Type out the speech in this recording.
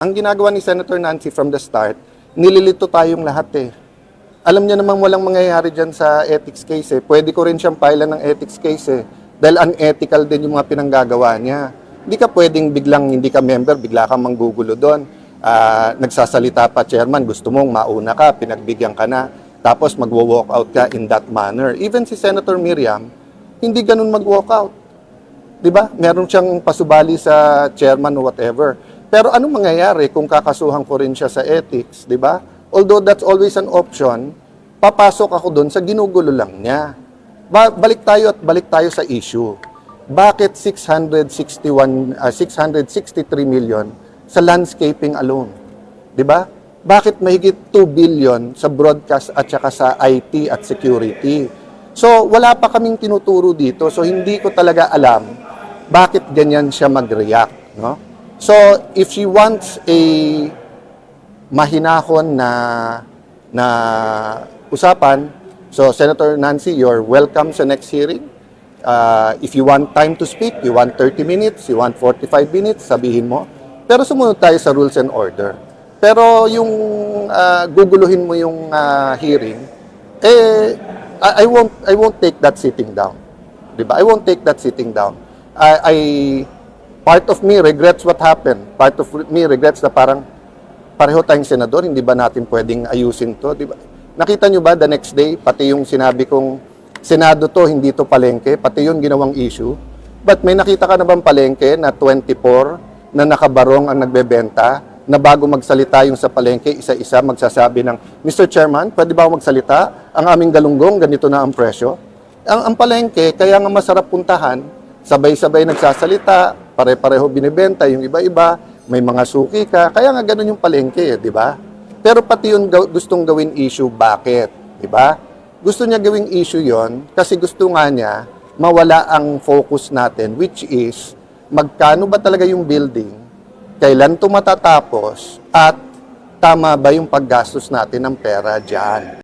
Ang ginagawa ni Senator Nancy from the start, nililito tayong lahat eh. Alam niya namang walang mangyayari dyan sa ethics case eh. Pwede ko rin siyang pailan ng ethics case eh. Dahil unethical din yung mga pinanggagawa niya. Hindi ka pwedeng biglang hindi ka member, bigla kang manggugulo doon. Ah, nagsasalita pa chairman, gusto mong mauna ka, pinagbigyan ka na. Tapos magwo-walk out ka in that manner. Even si Senator Miriam, hindi ganun mag-walk out. 'di ba? Meron siyang pasubali sa chairman o whatever. Pero anong mangyayari kung kakasuhan ko rin siya sa ethics, 'di ba? Although that's always an option, papasok ako doon sa ginugulo lang niya. Ba- balik tayo at balik tayo sa issue. Bakit 661 ah, 663 million sa landscaping alone? 'Di ba? Bakit mahigit 2 billion sa broadcast at saka sa IT at security? So, wala pa kaming tinuturo dito. So, hindi ko talaga alam bakit ganyan siya mag-react. No? So, if she wants a mahinahon na na usapan, so Senator Nancy, you're welcome sa next hearing. Uh, if you want time to speak, you want 30 minutes, you want 45 minutes, sabihin mo. Pero sumunod tayo sa rules and order. Pero yung uh, guguluhin mo yung uh, hearing, eh, I, I won't I won't take that sitting down. 'Di ba? I won't take that sitting down. I, I part of me regrets what happened. Part of me regrets na parang pareho tayong senador, hindi ba natin pwedeng ayusin 'to, 'di ba? Nakita nyo ba the next day pati yung sinabi kong Senado to, hindi to palengke, pati yun ginawang issue. But may nakita ka na bang palengke na 24 na nakabarong ang nagbebenta na bago magsalita yung sa palengke, isa-isa magsasabi ng, Mr. Chairman, pwede ba magsalita? Ang aming galunggong, ganito na ang presyo. Ang, ang palengke, kaya nga masarap puntahan, sabay-sabay nagsasalita, pare-pareho binibenta, yung iba-iba, may mga suki ka, kaya nga ganun yung palengke, eh, di ba? Pero pati yun gaw- gustong gawin issue, bakit? Di ba? Gusto niya gawing issue yon kasi gusto nga niya mawala ang focus natin, which is magkano ba talaga yung building, kailan ito matatapos, at tama ba yung paggastos natin ng pera dyan.